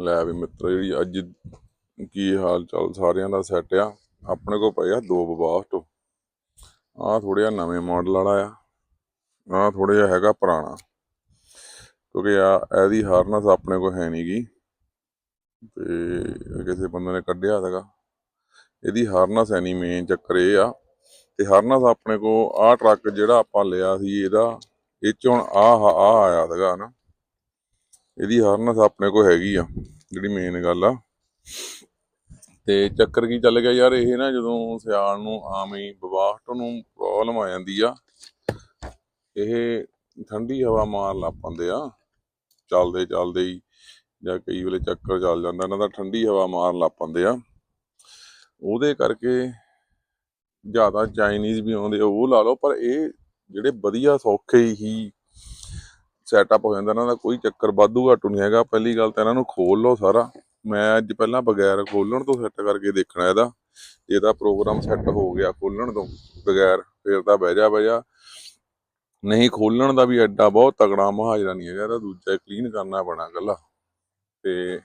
ਲੈ ਵੀ ਮਿੱਤਰ, ਜਿਹੜੀ ਅੱਜ ਕੀ ਹਾਲ ਚਾਲ ਸਾਰਿਆਂ ਦਾ ਸੈੱਟ ਆ। ਆਪਣੇ ਕੋਲ ਪਏ ਆ ਦੋ ਬਬਾਸਟ ਆਹ ਥੋੜਾ ਜਿਹਾ ਨਵੇਂ ਮਾਡਲ ਵਾਲਾ ਆ। ਆਹ ਥੋੜਾ ਜਿਹਾ ਹੈਗਾ ਪੁਰਾਣਾ। ਕਿਉਂਕਿ ਆ, ਇਹਦੀ ਹਾਰਨਸ ਆਪਣੇ ਕੋਲ ਹੈ ਨਹੀਂਗੀ ਤੇ ਇਹ ਕਿਸੇ ਬੰਦੇ ਨੇ ਕੱਢਿਆ ਸੀਗਾ। ਇਹਦੀ ਹਾਰਨਸ ਹੈ ਨਹੀਂ ਮੇਨ ਚੱਕਰ ਇਹ ਆ। ਤੇ ਹਾਰਨਸ ਆਪਣੇ ਕੋਲ ਆਹ ਟਰੱਕ ਜਿਹੜਾ ਆਪਾਂ ਲਿਆ ਸੀ, ਇਹਦਾ, ਇਹ 'ਚ ਹੁਣ ਆਹ ਆਹ ਆਇਆ ਸੀਗਾ ਨਾ ਇਹਦੀ ਹਾਰਨਸ ਆਪਣੇ ਕੋਲ ਹੈਗੀ ਆ, ਜਿਹੜੀ ਮੇਨ ਗੱਲ ਆ। ਤੇ ਚੱਕਰ ਕੀ ਚੱਲ ਗਿਆ ਯਾਰ, ਇਹ ਨਾ ਜਦੋਂ ਸਿਆਲ ਨੂੰ ਆਮ ਹੀ ਬਵਾਹਟ ਨੂੰ ਪ੍ਰੋਬਲਮ ਆ ਜਾਂਦੀ ਆ, ਇਹ ਠੰਡੀ ਹਵਾ ਮਾਰ ਲਾ ਪੈਂਦੇ ਆ। ਚੱਲਦੇ ਚੱਲਦੇ ਹੀ ਜਾਂ ਕਈ ਵੇਲੇ ਚੱਕਰ ਚੱਲ ਜਾਂਦਾ, ਇਹਨਾਂ ਦਾ ਠੰਡੀ ਹਵਾ ਮਾਰ ਲਾ ਪੈਂਦੇ ਆ। ਉਹਦੇ ਕਰਕੇ ਜ਼ਿਆਦਾ ਚਾਈਨੀਜ਼ ਵੀ ਆਉਂਦੇ ਆ, ਉਹ ਲਾ ਲਓ, ਪਰ ਇਹ ਜਿਹੜੇ ਵਧੀਆ ਸੌਖੇ ਹੀ ਸੈਟਅਪ ਹੋ ਜਾਂਦਾ ਇਹਨਾਂ ਦਾ ਕੋਈ ਚੱਕਰ ਵਾਧੂ ਘਾਟੂ ਨਹੀਂ ਹੈਗਾ। ਪਹਿਲੀ ਗੱਲ ਤਾਂ ਇਹਨਾਂ ਨੂੰ ਖੋਲ ਲਓ ਸਾਰਾ। ਮੈਂ ਅੱਜ ਪਹਿਲਾਂ ਬਗੈਰ ਖੋਲਣ ਤੋਂ ਸੈੱਟ ਕਰਕੇ ਦੇਖਣਾ ਇਹਦਾ। ਜੇ ਇਹਦਾ ਪ੍ਰੋਗਰਾਮ ਸੈੱਟ ਹੋ ਗਿਆ ਖੋਲਣ ਤੋਂ ਬਗੈਰ, ਫਿਰ ਤਾਂ ਬਹਿ ਜਾ ਬਹਿ ਜਾ। ਨਹੀਂ, ਖੋਲਣ ਦਾ ਵੀ ਐਡਾ ਬਹੁਤ ਤਗੜਾ ਮਹਾਜਰਾ ਨਹੀਂ ਹੈਗਾ। ਇਹਦਾ ਦੂਜਾ ਕਲੀਨ ਕਰਨਾ ਪੈਣਾ ਗੱਲਾ ਤੇ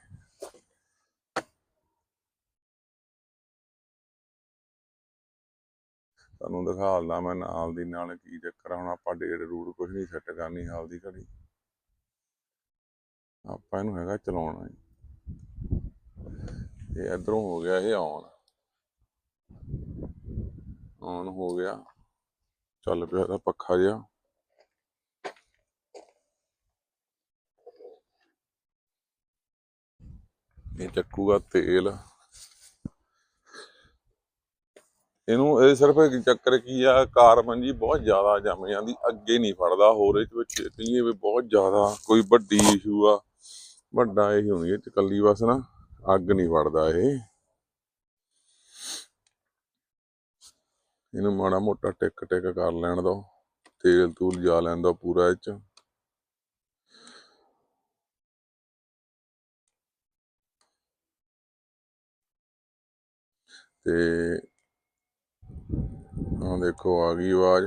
ਤੁਹਾਨੂੰ ਦਿਖਾਲਦਾ ਮੈਂ ਨਾਲ ਦੀ ਨਾਲ ਕੀ ਚੱਕਰ ਹੁਣ ਆਪਾਂ ਡੇਢ ਰੂਟ ਕੁਝ ਨਹੀਂ ਸੈੱਟ ਕਰਨੀ ਹਾਲ ਦੀ ਘੜੀ। ਆਪਾਂ ਇਹਨੂੰ ਹੈਗਾ ਚਲਾਉਣਾ ਜੀ। ਇਧਰੋਂ ਹੋ ਗਿਆ, ਇਹ ਆਨ ਆਨ ਹੋ ਗਿਆ। ਚੱਲ ਪਿਆ ਇਹਦਾ ਪੱਖਾ ਜਿਹਾ। ਇਹ ਚੱਕੂਗਾ ਤੇਲ। ਇਹਨੂੰ, ਇਹ ਸਿਰਫ ਇੱਕ ਚੱਕਰ ਕੀ ਆ ਕਾਰਬਨ ਜੀ ਬਹੁਤ ਜ਼ਿਆਦਾ ਜੰਮ ਜਾਂਦੀ, ਅੱਗੇ ਨਹੀਂ ਫੜਦਾ, ਹੋਰ ਇਹ ਵਿੱਚ ਕਹੀਏ ਵੀ ਬਹੁਤ ਜ਼ਿਆਦਾ ਕੋਈ ਵੱਡੀ ਇਸ਼ੂ ਆ। ਵੱਡਾ ਇਹ ਹੁੰਦੀ ਹੈ ਕੱਲੀ ਬਸ ਨਾ, ਅੱਗ ਨਹੀਂ ਫੜਦਾ ਇਹ। ਇਹਨੂੰ ਮਾੜਾ ਮੋਟਾ ਟਿਕ ਟਿਕ ਕਰ ਲੈਣ ਦੋ, ਤੇਲ ਤੂਲ ਜਾ ਲੈਣ ਦੋ ਪੂਰਾ ਇਹ ਚ। ਤੇ ਆਹ ਦੇਖੋ ਆ ਗਈ ਆਵਾਜ਼।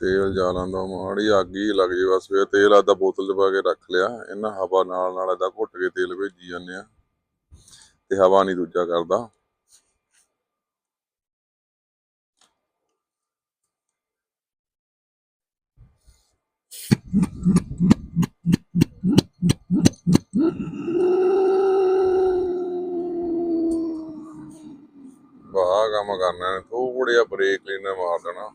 ਤੇਲ ਜਾ ਲਾਂਦਾ ਮਾੜੀ ਅੱਗ ਹੀ ਲੱਗ ਜੇ ਬਸ ਫਿਰ ਤੇਲ ਆਦਾ ਬੋਤਲ 'ਚ ਪਾ ਕੇ ਰੱਖ ਲਿਆ। ਇਹਨਾਂ ਹਵਾ ਨਾਲ ਨਾਲ ਇਹਦਾ ਘੁੱਟ ਕੇ ਤੇਲ ਭੇਜੀ ਜਾਂਦੇ ਆ। ਤੇ ਹਵਾ ਨਹੀਂ ਦੂਜਾ ਕਰਦਾ। ਵਾਹ, ਕੰਮ ਕਰਨਾ ਨੇ ਬ੍ਰੇਕ ਲੈਣਾ ਮਾਰ ਦੇਣਾ।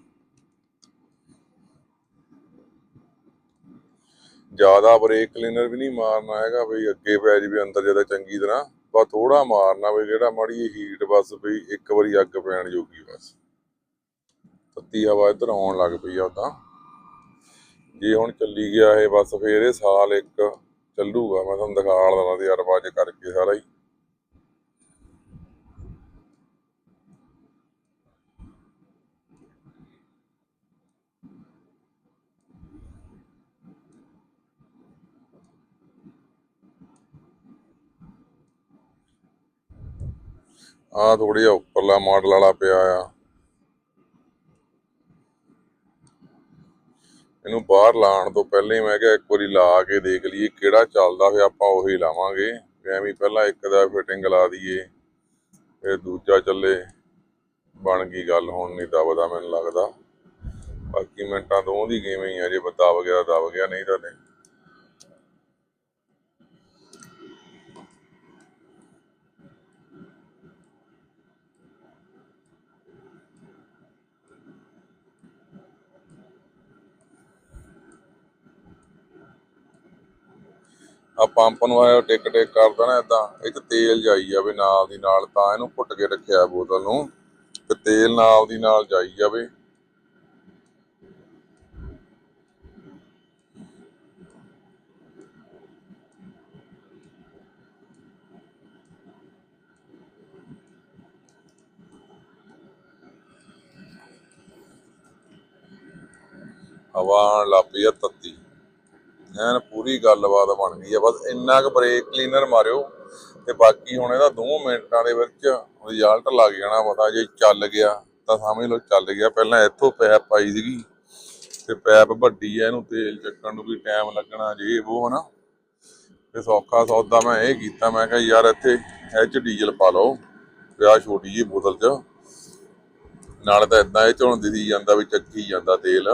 ਜ਼ਿਆਦਾ ਬ੍ਰੇਕ ਕਲੀਨਰ ਵੀ ਨਹੀਂ ਮਾਰਨਾ ਹੈਗਾ ਬਈ, ਅੱਗੇ ਪੈ ਜਾਵੇ ਅੰਦਰ ਜ਼ਿਆਦਾ ਚੰਗੀ ਤਰ੍ਹਾਂ। ਬਸ ਥੋੜਾ ਮਾਰਨਾ ਵੀ ਜਿਹੜਾ ਮਾੜੀ ਹੀਟ ਬਸ ਵੀ ਇੱਕ ਵਾਰੀ ਅੱਗ ਪੈਣ ਜੋਗੀ ਬਸ। ਤੱਤੀ ਹਵਾ ਇੱਧਰ ਆਉਣ ਲੱਗ ਪਈ ਆ ਉਦਾਂ ਜੇ ਹੁਣ ਚੱਲੀ ਗਿਆ ਇਹ, ਬਸ ਫੇਰ ਇਹ ਸਾਲ ਇੱਕ ਚੱਲੂਗਾ। ਮੈਂ ਤੁਹਾਨੂੰ ਦਿਖਾ ਦੇਣਾ ਤਜਰਬਾ ਚ ਕਰਕੇ ਸਾਰਾ ਹੀ। ਆ ਥੋੜੀ ਜਿਹਾ ਉੱਪਰਲਾ ਮਾਡਲ ਵਾਲਾ ਪਿਆ ਆ। ਇਹਨੂੰ ਬਾਹਰ ਲਾਉਣ ਤੋਂ ਪਹਿਲਾਂ ਹੀ ਮੈਂ ਕਿਹਾ ਇੱਕ ਵਾਰੀ ਲਾ ਕੇ ਦੇਖ ਲਈਏ ਕਿਹੜਾ ਚੱਲਦਾ ਫੇ ਆਪਾਂ ਉਹੀ ਲਾਵਾਂਗੇ। ਐਵੇਂ ਪਹਿਲਾਂ ਇੱਕ ਦਾ ਫਿਟਿੰਗ ਲਾ ਦਈਏ, ਫਿਰ ਦੂਜਾ ਚੱਲੇ। ਬਣ ਗਈ ਗੱਲ, ਹੁਣ ਨਹੀਂ ਦਬਦਾ ਮੈਨੂੰ ਲੱਗਦਾ। ਬਾਕੀ ਮਿੰਟਾਂ ਤੋਂ ਦੀ ਗੇਮ ਹੀ ਆ, ਜੇ ਦਬ ਗਿਆ ਦਬ ਗਿਆ, ਨਹੀਂ ਤਾਂ ਨਹੀਂ। ਆ ਪੰਪ ਨੂੰ ਆਇਆ ਟਿਕ ਟਿਕ ਕਰਦਾ ਨਾ ਇਦਾਂ ਇੱਕ ਤੇਲ ਜਾਈ ਜਾਵੇ ਨਾਲ ਦੀ ਨਾਲ, ਤਾਂ ਇਹਨੂੰ ਘੁੱਟ ਕੇ ਰੱਖਿਆ ਬੋਤਲ ਨੂੰ, ਤੇ ਤੇਲ ਨਾਲ ਦੀ ਨਾਲ ਜਾਈ ਜਾਵੇ। ਹਵਾ ਲੱਪੀ ਆ ਤੱਤੀ। ਐਨ ਪੂਰੀ ਗੱਲਬਾਤ ਬਣ ਗਈ ਆ। ਬਸ ਇੰਨਾ ਕੁ ਬ੍ਰੇਕ ਕਲੀਨਰ ਮਾਰਿਓ ਤੇ ਬਾਕੀ ਹੁਣ ਇਹਦਾ 2 ਮਿੰਟਾਂ ਦੇ ਵਿੱਚ ਰਿਜ਼ਲਟ ਲੱਗ ਜਾਣਾ ਪਤਾ ਜੇ ਚੱਲ ਗਿਆ ਤਾਂ ਸਮਝ ਲਓ ਚੱਲ ਗਿਆ। ਪਹਿਲਾਂ ਇੱਥੋਂ ਪੈਪ ਪਾਈ ਸੀਗੀ ਤੇ ਪੈਪ ਵੱਡੀ ਐ ਇਹਨੂੰ ਤੇਲ ਚੱਕਣ ਨੂੰ ਵੀ ਟਾਈਮ ਲੱਗਣਾ ਜੇ ਉਹ ਹਨਾ। ਤੇ ਸੌਖਾ ਸੌਦਾ ਮੈਂ ਇਹ ਕੀਤਾ, ਮੈਂ ਕਿਹਾ ਯਾਰ ਇੱਥੇ ਇਹ ਚ ਡੀਜ਼ਲ ਪਾ ਲਓ ਤੇ ਛੋਟੀ ਜੀ ਬੋਤਲ ਚ। ਨਾਲ ਤਾਂ ਇਦਾਂ ਇਹ ਝੋਣ ਦੀ ਜਾਂਦਾ ਵੀ ਚੱਕੀ ਜਾਂਦਾ ਤੇਲ।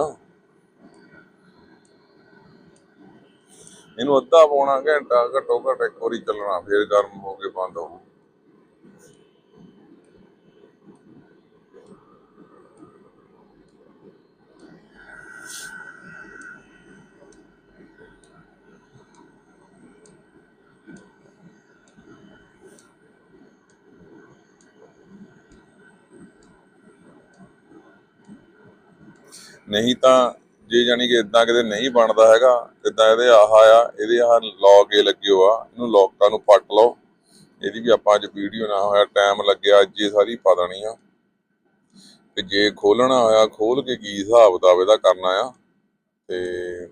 ਇਹਨੂੰ ਅੱਧਾ ਪੌਣਾ ਘੰਟਾ ਘੱਟੋ ਘੱਟ ਇੱਕ ਵਾਰੀ ਚੱਲਣਾ, ਫੇਰ ਗਰਮ ਹੋ ਕੇ ਬੰਦ ਹੋਊ। ਨਹੀਂ ਤਾਂ ਜੇ ਜਾਨੀ ਕਿ ਇਦਾਂ ਕਿਤੇ ਨਹੀਂ ਬਣਦਾ ਹੈਗਾ ਇਦਾਂ ਇਹਦੇ ਆਹ ਆ, ਇਹਦੇ ਆਹ ਲੌਕ ਇਹ ਆ ਇਹਨੂੰ ਲੌਕਾਂ ਨੂੰ ਪੱਟ ਲਓ। ਇਹਦੀ ਵੀ ਆਪਾਂ ਅੱਜ ਵੀਡੀਓ ਨਾ ਹੋਇਆ ਟਾਈਮ ਲੱਗਿਆ, ਅੱਜ ਇਹ ਸਾਰੀ ਪਾ ਦੇਣੀ ਆ। ਤੇ ਜੇ ਖੋਲਣਾ ਹੋਇਆ, ਖੋਲ ਕੇ ਕੀ ਹਿਸਾਬ ਕਿਤਾਬ ਇਹਦਾ ਕਰਨਾ ਆ। ਤੇ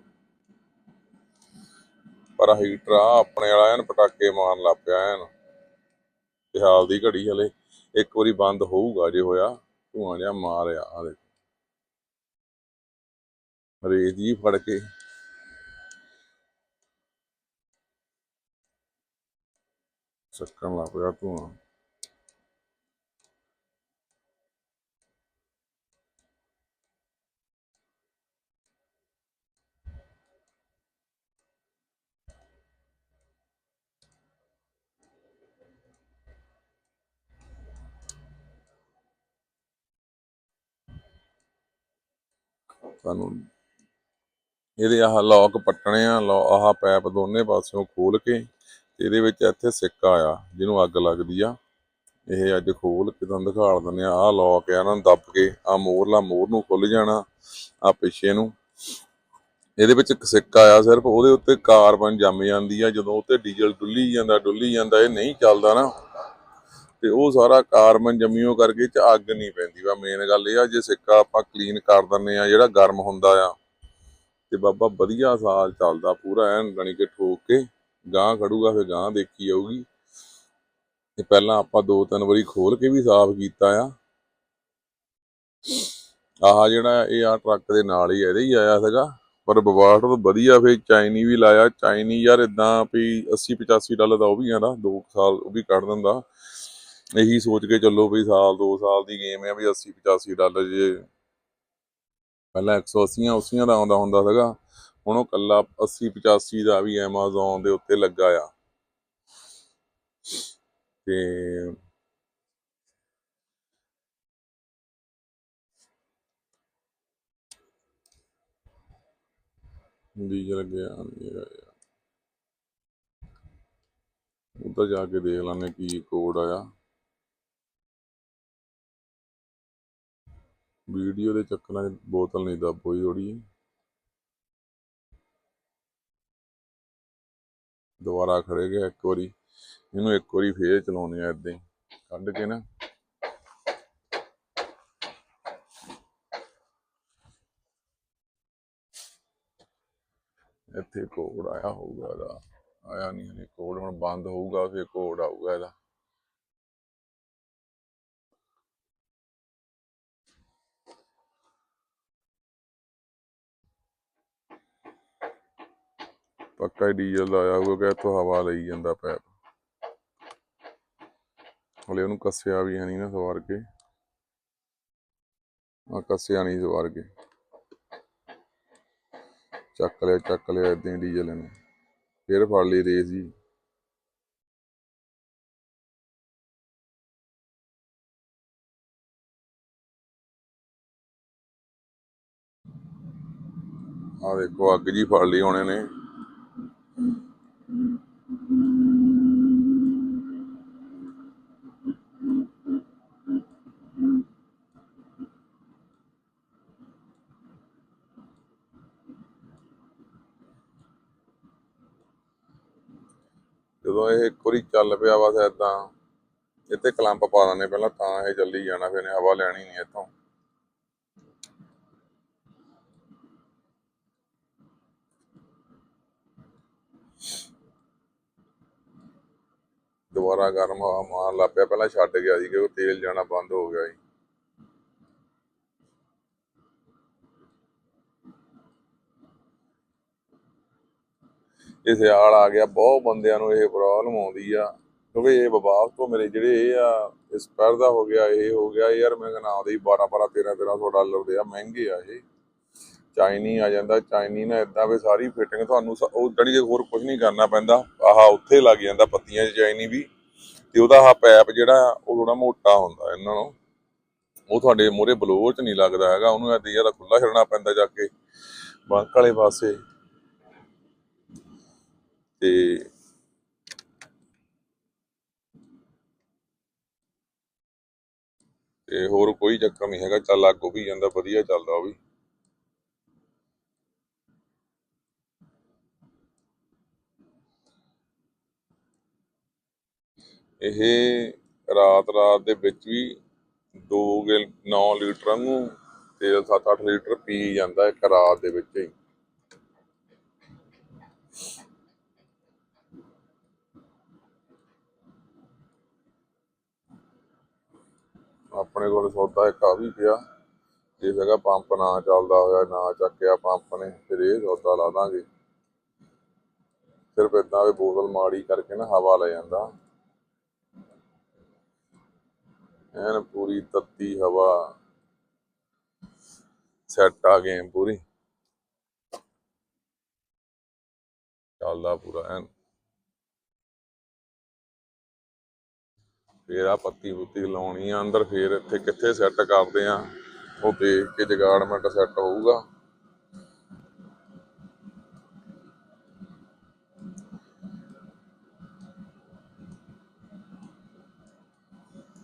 ਪਰ ਹੀਟਰ ਆ, ਆਪਣੇ ਵਾਲਾ ਐਨ ਪਟਾਕੇ ਮਾਰਨ ਲੱਗ ਪਿਆ ਐਨ। ਤੇ ਹਾਲ ਦੀ ਘੜੀ ਹਲੇ ਇੱਕ ਵਾਰੀ ਬੰਦ ਹੋਊਗਾ ਜੇ ਹੋਇਆ, ਧੂਆਂ ਜਿਹਾ ਮਾਰਿਆ ਆ ਦੇ ਰੇਤ ਜੀ ਫੜ ਕੇ। ਚੱਕਣ ਲੱਗ ਪਿਆ ਧੂਆਂ। ਸਾਨੂੰ ਇਹਦੇ ਆਹ ਲੋਕ ਪੱਟਣੇ ਆ, ਲੌ, ਆਹ ਪੈਪ ਦੋਨੇ ਪਾਸਿਓਂ ਖੋਲ ਕੇ ਤੇ ਇਹਦੇ ਵਿੱਚ ਇੱਥੇ ਸਿੱਕਾ ਆ, ਜਿਹਨੂੰ ਅੱਗ ਲੱਗਦੀ ਆ। ਇਹ ਅੱਜ ਖੋਲ ਕੇ ਤੁਹਾਨੂੰ ਦਿਖਾਲ ਦਿੰਦੇ ਆ, ਆਹ ਲੋਕ ਆ ਇਹਨਾਂ ਨੂੰ, ਦੱਬ ਕੇ ਆ ਮੋਰਲਾ ਮੋਰ ਨੂੰ ਖੁੱਲ ਜਾਣਾ ਆ ਪਿੱਛੇ ਨੂੰ। ਇਹਦੇ ਵਿੱਚ ਇੱਕ ਸਿੱਕਾ ਆ ਸਿਰਫ, ਉਹਦੇ ਉੱਤੇ ਕਾਰਬਨ ਜੰਮ ਜਾਂਦੀ ਆ, ਜਦੋਂ ਉੱਤੇ ਡੀਜ਼ਲ ਡੁੱਲੀ ਜਾਂਦਾ ਡੁੱਲੀ ਜਾਂਦਾ, ਇਹ ਨਹੀਂ ਚੱਲਦਾ ਨਾ। ਤੇ ਉਹ ਸਾਰਾ ਕਾਰਬਨ ਜੰਮੀਓ ਕਰਕੇ ਚ ਅੱਗ ਨਹੀਂ ਪੈਂਦੀ। ਵਾ ਮੇਨ ਗੱਲ ਇਹ ਆ, ਜੇ ਸਿੱਕਾ ਆਪਾਂ ਕਲੀਨ ਕਰ ਦਿੰਨੇ ਆ, ਜਿਹੜਾ ਗਰਮ ਹੁੰਦਾ ਆ ਤੇ ਬਾਬਾ ਵਧੀਆ ਸਾਲ ਚੱਲਦਾ ਪੂਰਾ ਐਨ ਜਾਣੀ ਕਿ ਠੋਕ ਕੇ ਗਾਂ ਖੜੂਗਾ, ਫਿਰ ਗਾਂ ਦੇਖੀ ਆਊਗੀ ਤੇ ਪਹਿਲਾਂ ਆਪਾਂ ਦੋ ਤਿੰਨ ਵਾਰੀ ਖੋਲ ਕੇ ਵੀ ਸਾਫ਼ ਕੀਤਾ ਆ। ਆਹ ਜਿਹੜਾ ਇਹ ਆ ਟਰੱਕ ਦੇ ਨਾਲ ਹੀ ਇਹਦੇ ਹੀ ਆਇਆ ਸੀਗਾ। ਪਰ ਬਵਾਟ ਤੋਂ ਵਧੀਆ ਫਿਰ ਚਾਈਨੀ ਵੀ ਲਾਇਆ। ਚਾਈਨੀ ਯਾਰ ਇਦਾਂ ਵੀ 80 85 ਡਾਲਰ ਦਾ ਉਹ ਵੀ ਆਂਦਾ 2 ਸਾਲ ਉਹ ਵੀ ਕੱਢ ਦਿੰਦਾ। ਇਹੀ ਸੋਚ ਕੇ ਚੱਲੋ ਵੀ ਸਾਲ 2 ਸਾਲ ਦੀ ਗੇਮ ਆ ਵੀ 80 85 ਡਾਲਰ ਜੇ ਪਹਿਲਾਂ 180 80 ਦਾ ਆਉਂਦਾ ਹੁੰਦਾ ਸੀਗਾ। ਹੁਣ ਉਹ ਕੱਲਾ 80 85 ਦਾ ਵੀ Amazon ਦੇ ਉੱਤੇ ਲੱਗਾ ਆ। ਤੇ ਡੀਜ਼ਲ ਗਿਆ ਨਹੀਂ ਹੈਗਾ ਯਾਰ ਉੱਧਰ ਜਾ ਕੇ ਦੇਖ ਲੈਣੇ ਕੀ ਕੋਡ ਆਇਆ ਵੀਡੀਓ ਦੇ ਚੱਕਰਾਂ 'ਚ ਬੋਤਲ ਨਹੀਂ ਦੱਬ ਹੋਈ ਥੋੜੀ ਦੁਬਾਰਾ ਖੜੇ ਗਏ ਇੱਕ ਵਾਰੀ। ਇਹਨੂੰ ਇੱਕ ਵਾਰੀ ਫੇਰ ਚਲਾਉਣੇ ਆ ਏਦਾਂ ਹੀ। ਕੱਢ ਕੇ ਨਾ। ਇੱਥੇ ਕੋਡ ਆਇਆ ਹੋਊਗਾ ਇਹਦਾ। ਆਇਆ ਨਹੀਂ ਹਲੇ ਕੋਡ ਹੁਣ ਬੰਦ ਹੋਊਗਾ ਫਿਰ ਕੋਡ ਆਊਗਾ ਇਹਦਾ। ਪੱਕਾ ਹੀ ਡੀਜ਼ਲ ਦਾ ਆਇਆ ਹੋਊਗਾ, ਇੱਥੋਂ ਹਵਾ ਲਈ ਜਾਂਦਾ ਪੈਪ ਹਲੇ ਉਹਨੂੰ ਕੱਸਿਆ ਵੀ ਹੈ ਨਹੀਂ ਨਾ ਸਵਾਰ ਕੇ। ਆ ਕੱਸਿਆ ਨਹੀਂ ਸਵਾਰ ਕੇ। ਚੱਕ ਲਿਆ ਚੱਕ ਲਿਆ ਏਦਾਂ ਡੀਜ਼ਲ ਇਹਨੂੰ। ਫਿਰ ਫੜ ਲਈ ਰੇਸ ਜੀ। ਆ ਦੇਖੋ, ਅੱਗ ਜੀ ਫੜ ਲਈ ਹੋਣੇ ਨੇ ਜਦੋਂ ਇਹ ਇੱਕ ਵਾਰੀ ਚੱਲ ਪਿਆ ਬਸ ਤਾਂ, ਇੱਥੇ ਕਲੰਪ ਪਾ ਦਿੰਦੇ ਪਹਿਲਾਂ ਤਾਂ ਇਹ ਚੱਲੀ ਜਾਣਾ, ਫਿਰ ਹਵਾ ਲੈਣੀ ਨਹੀਂ ਇੱਥੋਂ। ਦੁਬਾਰਾ ਗਰਮ ਹਵਾ ਮਾਰਨ ਲੱਗ ਪਿਆ। ਪਹਿਲਾਂ ਛੱਡ ਗਿਆ ਸੀ ਕਿਉਂਕਿ ਤੇਲ ਜਾਣਾ ਬੰਦ ਹੋ ਗਿਆ ਸੀ। ਇਹ ਸਿਆਲ ਆ ਗਿਆ। ਬਹੁਤ ਬੰਦਿਆਂ ਨੂੰ ਇਹ ਪ੍ਰੋਬਲਮ ਆਉਂਦੀ ਆ। ਕਿਉਂਕਿ ਇਹ ਬਬਾਸ ਤੋਂ ਮੇਰੇ ਜਿਹੜੇ ਇਹ ਆ ਸਪੈਰ ਦਾ ਹੋ ਗਿਆ, ਇਹ ਹੋ ਗਿਆ। ਯਾਰ ਮੈਂ ਕਹਿੰਦਾ ਆਉਂਦੇ ਹੀ 12 12 13 1300 ਡਾਲਰ ਦੇ ਆ। ਮਹਿੰਗੇ ਆ ਇਹ। ਚਾਈਨੀ ਆ ਜਾਂਦਾ। ਚਾਈਨੀ ਨਾਲ ਇਦਾਂ ਵੀ ਸਾਰੀ ਫਿਟਿੰਗ ਤੁਹਾਨੂੰ ਉਹ ਜਾਣੀ ਹੋਰ ਕੁਝ ਨਹੀਂ ਕਰਨਾ ਪੈਂਦਾ। ਆਹਾ ਉੱਥੇ ਲੱਗ ਜਾਂਦਾ ਪੱਤੀਆਂ ਚਾਈਨੀ ਵੀ। ਤੇ ਉਹਦਾ ਆਹ ਪੈਪ ਜਿਹੜਾ, ਉਹ ਥੋੜਾ ਮੋਟਾ ਹੁੰਦਾ ਇਹਨਾਂ ਨੂੰ। ਉਹ ਤੁਹਾਡੇ ਮੂਹਰੇ ਬਲੋਰ 'ਚ ਨਹੀਂ ਲੱਗਦਾ ਹੈਗਾ, ਉਹਨੂੰ ਐਦੀ ਜ਼ਿਆਦਾ ਖੁੱਲਾ ਛੱਡਣਾ ਪੈਂਦਾ ਜਾ ਕੇ, ਬੰਕ ਵਾਲੇ ਪਾਸੇ। ਤੇ ਤੇ ਹੋਰ ਕੋਈ ਚੱਕਰ ਨਹੀਂ ਹੈਗਾ, ਚੱਲ ਅੱਗ ਵੀ ਜਾਂਦਾ, ਵਧੀਆ ਚੱਲਦਾ ਉਹ ਵੀ। ਇਹ ਰਾਤ ਰਾਤ ਦੇ ਵਿੱਚ ਵੀ 2 ਗਿਲ 9 ਲੀਟਰ ਨੂੰ ਤੇ 7-8 ਲੀਟਰ ਪੀ ਜਾਂਦਾ ਇੱਕ ਰਾਤ ਦੇ ਵਿੱਚ ਹੀ। ਆਪਣੇ ਕੋਲ ਸੌਦਾ ਇੱਕ ਆ ਵੀ ਪਿਆ। ਜੇ ਜਗ੍ਹਾ ਪੰਪ ਨਾ ਚੱਲਦਾ ਹੋਇਆ, ਨਾ ਚੱਕਿਆ ਪੰਪ ਨੇ, ਫਿਰ ਇਹ ਸੌਦਾ ਲਾ ਦਾਂਗੇ। ਸਿਰਫ ਇਦਾਂ ਵੀ ਬੋਤਲ ਮਾੜੀ ਕਰਕੇ ਨਾ ਹਵਾ ਲੈ ਜਾਂਦਾ। ਐਨ ਪੂਰੀ ਤੱਤੀ ਹਵਾ। ਸੈੱਟ ਆ ਗਏ ਪੂਰੀ। ਚੱਲਦਾ ਪੂਰਾ ਐਨ। ਫੇਰ ਆ ਪੱਤੀ ਪੁੱਤੀ ਲਾਉਣੀ ਆ, ਅੰਦਰ ਫੇਰ ਇੱਥੇ ਕਿੱਥੇ ਸੈੱਟ ਕਰਦੇ ਆ, ਉਹ ਦੇਖ ਕੇ ਜਗਾੜਮੈਂਟ ਸੈੱਟ ਹੋਊਗਾ।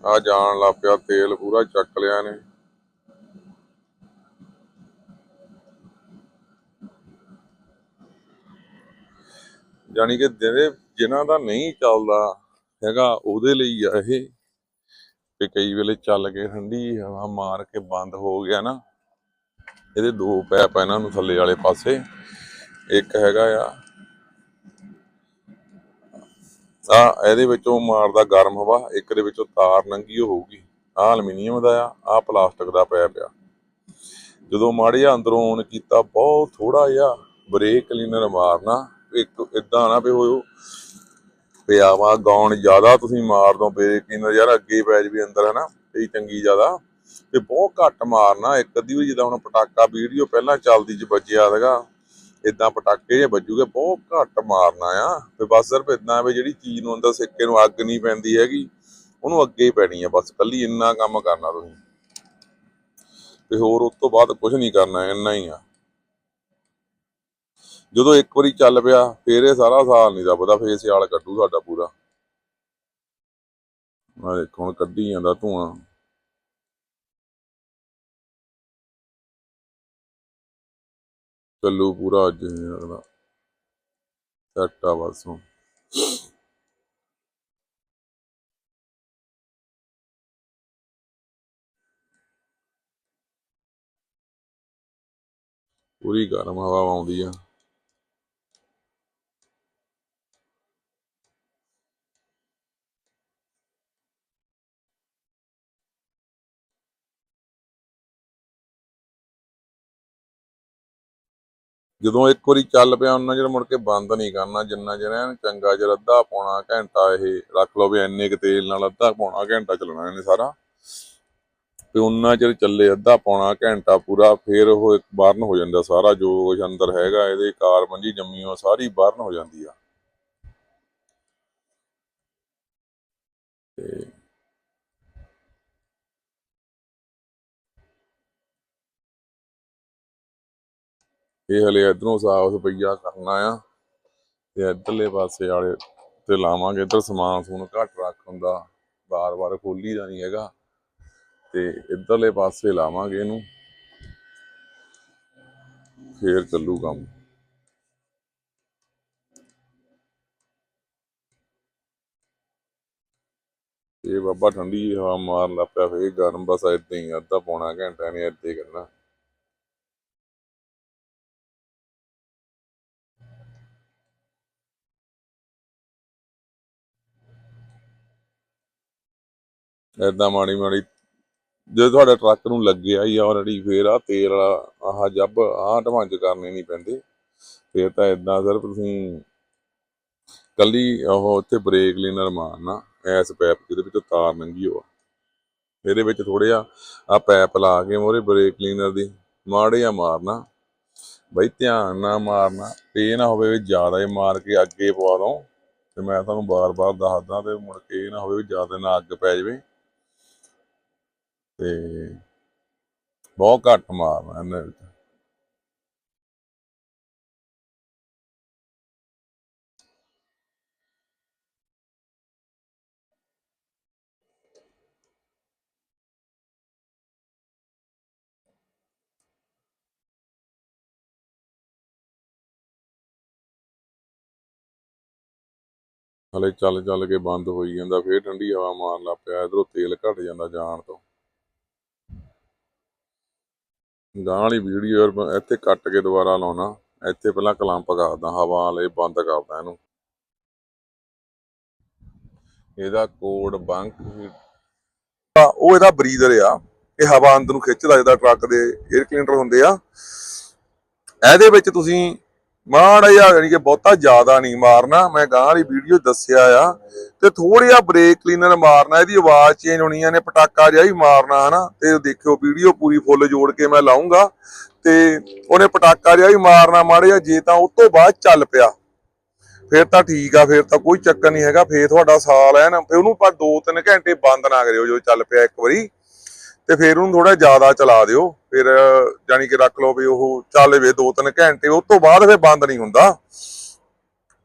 ਆ ਜਾਣ ਲੱਗ ਪਿਆ, ਤੇਲ ਪੂਰਾ ਚੱਕ ਲਿਆ ਨੇ ਜਾਣੀ ਕਿ ਜਿਹੜੇ ਜਿਨ੍ਹਾਂ ਦਾ ਨਹੀਂ ਚੱਲਦਾ ਹੈਗਾ, ਉਹਦੇ ਲਈ ਆ ਇਹ। ਤੇ ਕਈ ਵੇਲੇ ਚੱਲ ਕੇ ਠੰਡੀ ਹਵਾ ਮਾਰ ਕੇ ਬੰਦ ਹੋ ਗਿਆ ਨਾ, ਇਹਦੇ ਦੋ ਪੈਪ ਇਹਨਾਂ ਨੂੰ ਥੱਲੇ ਵਾਲੇ ਪਾਸੇ। ਇੱਕ ਹੈਗਾ ਆ ਆ ਇਹਦੇ ਵਿੱਚੋਂ ਮਾਰਦਾ ਗਰਮ ਹਵਾ, ਇੱਕ ਦੇ ਵਿੱਚੋਂ ਤਾਰ ਨੰਗੀ ਹੋਊਗੀ। ਆ ਅਲਮੀਨੀਅਮ ਦਾ ਆ ਆ ਪਲਾਸਟਿਕ ਦਾ ਪੈਪ ਪਿਆ ਜਦੋਂ ਮਾੜੀ ਅੰਦਰੋਂ ਔਨ ਕੀਤਾ, ਬਹੁਤ ਥੋੜਾ ਜਿਹਾ ਬ੍ਰੇਕ ਕਲੀਨਰ ਮਾਰਨਾ, ਇੱਕ ਇਦਾਂ ਨਾ ਵੀ ਹੋਇਓ। ਪਿਆ ਵਾ ਗਾਉਣ ਜ਼ਿਆਦਾ ਤੁਸੀਂ ਮਾਰ ਦੋ ਬ੍ਰੇਕ ਕਲੀਨਰ ਯਾਰ ਅੱਗੇ ਪੈ ਜਵੇ ਅੰਦਰ ਹਨਾ ਇਹ ਚੰਗੀ ਜ਼ਿਆਦਾ। ਤੇ ਬਹੁਤ ਘੱਟ ਮਾਰਨਾ, ਇੱਕ ਅੱਧੀ ਵੀ ਜਿੱਦਾਂ ਹੁਣ ਪਟਾਕਾ ਵੀਡੀਓ ਪਹਿਲਾਂ ਚੱਲਦੀ ਚ ਵੱਜਿਆ ਸੀਗਾ। ਇਦਾਂ ਪਟਾਕੇ ਜੇ ਵੱਜੂਗੇ, ਬਹੁਤ ਘੱਟ ਮਾਰਨਾ ਆ। ਤੇ ਬਸ ਸਿਰਫ ਇਦਾਂ ਵੀ ਜਿਹੜੀ ਚੀਜ਼ ਨੂੰ ਅੰਦਰ ਸਿੱਕੇ ਨੂੰ ਅੱਗ ਨਹੀਂ ਪੈਂਦੀ ਹੈਗੀ, ਉਹਨੂੰ ਅੱਗੇ ਹੀ ਪੈਣੀ ਆ ਬਸ। ਕੱਲੀ ਇੰਨਾ ਕੰਮ ਕਰਨਾ ਤੁਸੀਂ। ਤੇ ਹੋਰ ਉਸ ਤੋਂ ਬਾਅਦ ਕੁਝ ਨਹੀਂ ਕਰਨਾ, ਇੰਨਾ ਹੀ ਆ। ਜਦੋਂ ਇੱਕ ਵਾਰੀ ਚੱਲ ਪਿਆ, ਫੇਰ ਇਹ ਸਾਰਾ ਸਾਲ ਨਹੀਂ ਦੱਬਦਾ ਫੇਰ ਸਿਆਲ ਕੱਢੂ ਸਾਡਾ ਪੂਰਾ। ਆ ਦੇਖੋ, ਹੁਣ ਕੱਢੀ ਜਾਂਦਾ ਧੂਆਂ। ਚੱਲੂ ਪੂਰਾ ਅੱਜ ਨਹੀਂ ਲੱਗਦਾ ਸੈੱਟ ਆ ਬਸ ਹੁਣ। ਪੂਰੀ ਗਰਮ ਹਵਾ ਆਉਂਦੀ ਆ। ਜਦੋਂ ਇੱਕ ਵਾਰੀ ਚੱਲ ਪਿਆ ਉਹਨਾਂ ਚਿਰ ਮੁੜ ਕੇ ਬੰਦ ਨਹੀਂ ਕਰਨਾ, ਜਿੰਨਾ ਚਿਰ ਐਨ ਚੰਗਾ ਚਿਰ ਅੱਧਾ ਪੌਣਾ ਘੰਟਾ ਇਹ ਰੱਖ ਲਓ ਵੀ ਇੰਨੇ ਕੁ ਤੇਲ ਨਾਲ ਅੱਧਾ ਪੌਣਾ ਘੰਟਾ ਚੱਲਣਾ ਇਹਨੇ ਸਾਰਾ। ਤੇ ਉਹਨਾਂ ਚਿਰ ਚੱਲੇ ਅੱਧਾ ਪੌਣਾ ਘੰਟਾ ਪੂਰਾ, ਫੇਰ ਉਹ ਇੱਕ ਬਰਨ ਹੋ ਜਾਂਦਾ ਸਾਰਾ, ਜੋ ਕੁਝ ਅੰਦਰ ਹੈਗਾ, ਇਹਦੇ ਕਾਰਬਨ ਜੀ ਜੰਮੀ ਉਹ ਸਾਰੀ ਬਰਨ ਹੋ ਜਾਂਦੀ ਆ ਤੇ ਇਹ ਹਲੇ ਇਧਰੋਂ ਸਾਫ਼ ਰੁਪਈਆ ਕਰਨਾ ਆ ਤੇ ਇਧਰਲੇ ਪਾਸੇ ਵਾਲੇ ਤੇ ਲਾਵਾਂਗੇ ਇਧਰ ਸਮਾਨ ਸਮੂਨ ਘੱਟ ਰੱਖ ਹੁੰਦਾ ਬਾਰ-ਬਾਰ ਖੋਲੀ ਦਾ ਨਹੀਂ ਹੈਗਾ ਤੇ ਇਧਰਲੇ ਪਾਸੇ ਲਾਵਾਂਗੇ ਇਹਨੂੰ। ਫੇਰ ਚੱਲੂ ਕੰਮ। ਇਹ ਬਾਬਾ ਠੰਡੀ ਹਵਾ ਮਾਰਨ ਲੱਗ ਪਿਆ, ਫੇਰ ਗਰਮ ਬਸ ਏਦਾਂ ਹੀ ਅੱਧਾ ਪੌਣਾ ਘੰਟਾ ਨੇ ਏਦਾਂ ਹੀ ਕਰਨਾ। ਏਦਾਂ ਮਾੜੀ ਮਾੜੀ ਜੇ ਤੁਹਾਡੇ ਟਰੱਕ ਨੂੰ ਲੱਗਿਆ ਹੀ ਆਲਰੇਡੀ ਫੇਰ ਆ ਤੇਲ ਵਾਲਾ, ਆਹ ਜੱਬ, ਆਹ ਢਵਾਂਜ ਕਰਨੇ ਨਹੀਂ ਪੈਂਦੇ। ਫੇਰ ਤਾਂ ਏਦਾਂ ਸਿਰਫ ਤੁਸੀਂ ਕੱਲੀ ਉਹ ਉੱਥੇ ਬ੍ਰੇਕ ਲੀਨਰ ਮਾਰਨਾ ਐਸ ਪੈਪ ਜਿਹਦੇ ਵਿੱਚੋਂ ਤਾਰ ਲੰਗੀ ਹੋ ਇਹਦੇ ਵਿੱਚ ਥੋੜੇ ਆ ਆ ਪੈਪ ਲਾ ਕੇ ਮੋਰੇ ਬ੍ਰੇਕ ਕਲੀਨਰ ਦੀ ਮਾੜੇ ਆ ਮਾਰਨਾ। ਬਈ ਧਿਆਨ ਨਾਲ ਮਾਰਨਾ, ਇਹ ਨਾ ਹੋਵੇ ਵੀ ਜ਼ਿਆਦਾ ਹੀ ਮਾਰ ਕੇ ਅੱਗੇ ਪਵਾ ਦੋ ਤੇ ਮੈਂ ਤੁਹਾਨੂੰ ਬਾਰ-ਬਾਰ ਦੱਸਦਾ ਤੇ ਮੁੜ ਕੇ ਇਹ ਨਾ ਹੋਵੇ ਵੀ ਜ਼ਿਆਦਾ ਨਾ ਅੱਗ ਪੈ ਜਾਵੇ। ਤੇ ਬਹੁਤ ਘੱਟ ਮਾਰਨਾ ਇਹਨਾਂ ਵਿੱਚ ਹਲੇ ਚੱਲ ਚੱਲ ਕੇ ਬੰਦ ਹੋਈ ਜਾਂਦਾ, ਫੇਰ ਠੰਡੀ ਹਵਾ ਮਾਰਨ ਲੱਗ ਪਿਆ, ਇਧਰੋਂ ਤੇਲ ਘਟ ਜਾਂਦਾ ਜਾਣ ਤੋਂ। ਗਾਂ ਵਾਲੀ ਵੀਡੀਓ ਇੱਥੇ ਕੱਟ ਕੇ ਦੁਬਾਰਾ ਲਾਉਣਾ। ਇੱਥੇ ਪਹਿਲਾਂ ਕਲੰਪ ਕਰਦਾ, ਹਵਾ ਵਾਲੇ ਬੰਦ ਕਰਦਾ ਇਹਨੂੰ। ਇਹਦਾ ਕੋਡ ਬੰਕ ਉਹ ਇਹਦਾ ਬਰੀਦਰ ਆ। ਇਹ ਹਵਾ ਅੰਦਰ ਨੂੰ ਖਿੱਚਦਾ ਜਿਹਦਾ ਟਰੱਕ ਦੇ 에ਅਰ ਕਲੀਨਰ ਹੁੰਦੇ ਆ। ਇਹਦੇ ਵਿੱਚ ਤੁਸੀਂ ਮਾੜਾ ਜਿਹਾ ਯਾਨੀ ਕਿ ਬਹੁਤਾ ਜ਼ਿਆਦਾ ਨਹੀਂ ਮਾਰਨਾ, ਮੈਂ ਗਾਂ ਵਾਲੀ ਵੀਡੀਓ ਦੱਸਿਆ ਆ ਤੇ ਥੋੜਾ ਜਿਹਾ ਬ੍ਰੇਕ ਕਲੀਨਰ ਮਾਰਨਾ, ਇਹਦੀ ਆਵਾਜ਼ ਚੇਂਜ ਹੋਣੀ ਆ ਨੇ ਪਟਾਕਾ ਜਿਹਾ ਹੀ ਮਾਰਨਾ ਹਨਾ, ਤੇ ਦੇਖਿਓ ਵੀਡੀਓ ਪੂਰੀ ਫੁੱਲ ਜੋੜ ਕੇ ਮੈਂ ਲਾਉਂਗਾ, ਤੇ ਉਹਨੇ ਪਟਾਕਾ ਜਿਹਾ ਹੀ ਮਾਰਨਾ ਮਾੜਾ ਜਿਹਾ, ਜੇ ਤਾਂ ਉਸ ਤੋਂ ਬਾਅਦ ਚੱਲ ਪਿਆ। ਫਿਰ ਤਾਂ ਠੀਕ ਆ, ਫਿਰ ਤਾਂ ਕੋਈ ਚੱਕਰ ਨਹੀਂ ਹੈਗਾ, ਫੇਰ ਤੁਹਾਡਾ ਸਾਲ ਹੈ ਨਾ ਫਿਰ ਉਹਨੂੰ ਪਰ 2-3 ਘੰਟੇ ਬੰਦ ਨਾ ਕਰਿਓ, ਜੋ ਚੱਲ ਪਿਆ ਇੱਕ ਵਾਰੀ। ਤੇ ਫਿਰ ਉਹਨੂੰ ਥੋੜਾ ਜ਼ਿਆਦਾ ਚਲਾ ਦਿਓ। ਫਿਰ ਜਾਨੀ ਕਿ ਰੱਖ ਲਓ ਵੀ ਉਹ ਚੱਲ ਵੇ 2-3 ਘੰਟੇ, ਉਸ ਤੋਂ ਬਾਅਦ ਫਿਰ ਬੰਦ ਨਹੀਂ ਹੁੰਦਾ।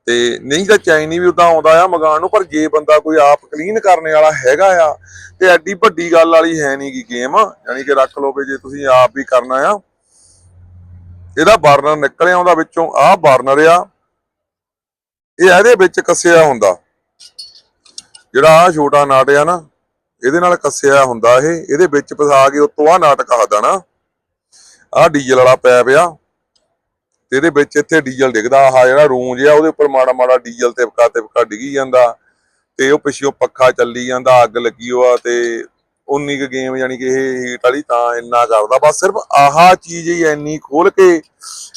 ਤੇ ਨਹੀਂ ਤਾਂ ਚਾਈਨੀ ਵੀ ਉਦਾਂ ਆਉਂਦਾ ਆ ਮਗਾਨ ਨੂੰ, ਪਰ ਜੇ ਬੰਦਾ ਕੋਈ ਆਪ ਕਲੀਨ ਕਰਨੇ ਵਾਲਾ ਹੈਗਾ ਆ, ਤੇ ਐਡੀ ਵੱਡੀ ਗੱਲ ਵਾਲੀ ਹੈ ਨਹੀਂ ਗੀ ਗੇਮ ਯਾਨੀ ਕਿ ਰੱਖ ਲਓ ਵੀ ਜੇ ਤੁਸੀਂ ਆਪ ਵੀ ਕਰਨਾ ਆ, ਇਹਦਾ ਬਰਨਰ ਨਿਕਲਿਆ ਆਉਂਦਾ ਵਿੱਚੋਂ, ਆਹ ਬਰਨਰ ਆ। ਇਹ ਇਹਦੇ ਵਿੱਚ ਕੱਸਿਆ ਹੁੰਦਾ। ਜਿਹੜਾ ਆ ਛੋਟਾ ਨਾਟ ਆ ਨਾ ਇਹਦੇ ਨਾਲ ਕੱਸਿਆ ਹੁੰਦਾ ਇਹ, ਇਹਦੇ ਵਿੱਚ ਫਸਾ ਕੇ ਉੱਤੋਂ ਆ ਨਾਟ ਕਹਾ ਦੇਣਾ ਆਹ ਡੀਜ਼ਲ ਵਾਲਾ ਪੈਪ ਆ, ਤੇ ਇਹਦੇ ਵਿੱਚ ਇੱਥੇ ਡੀਜ਼ਲ ਡਿੱਗਦਾ, ਆਹ ਜਿਹੜਾ ਰੂੰਜ ਆ, ਉਹਦੇ ਉੱਪਰ ਮਾੜਾ ਮਾੜਾ ਡੀਜ਼ਲ ਤਿਪਕਾ ਤਿਪਕਾ ਡਿੱਗੀ ਜਾਂਦਾ, ਤੇ ਉਹ ਪਿੱਛੋਂ ਪੱਖਾ ਚੱਲੀ ਜਾਂਦਾ, ਅੱਗ ਲੱਗੀ ਹੋਆ ਤੇ ਉਨੀ ਕੁ ਗੇਮ ਯਾਨੀ ਕਿ ਇਹ ਹੀਟ ਵਾਲੀ ਤਾਂ ਇੰਨਾ ਕਰਦਾ। ਬਸ ਸਿਰਫ ਆਹ ਚੀਜ਼ ਹੀ ਇੰਨੀ ਖੋਲ ਕੇ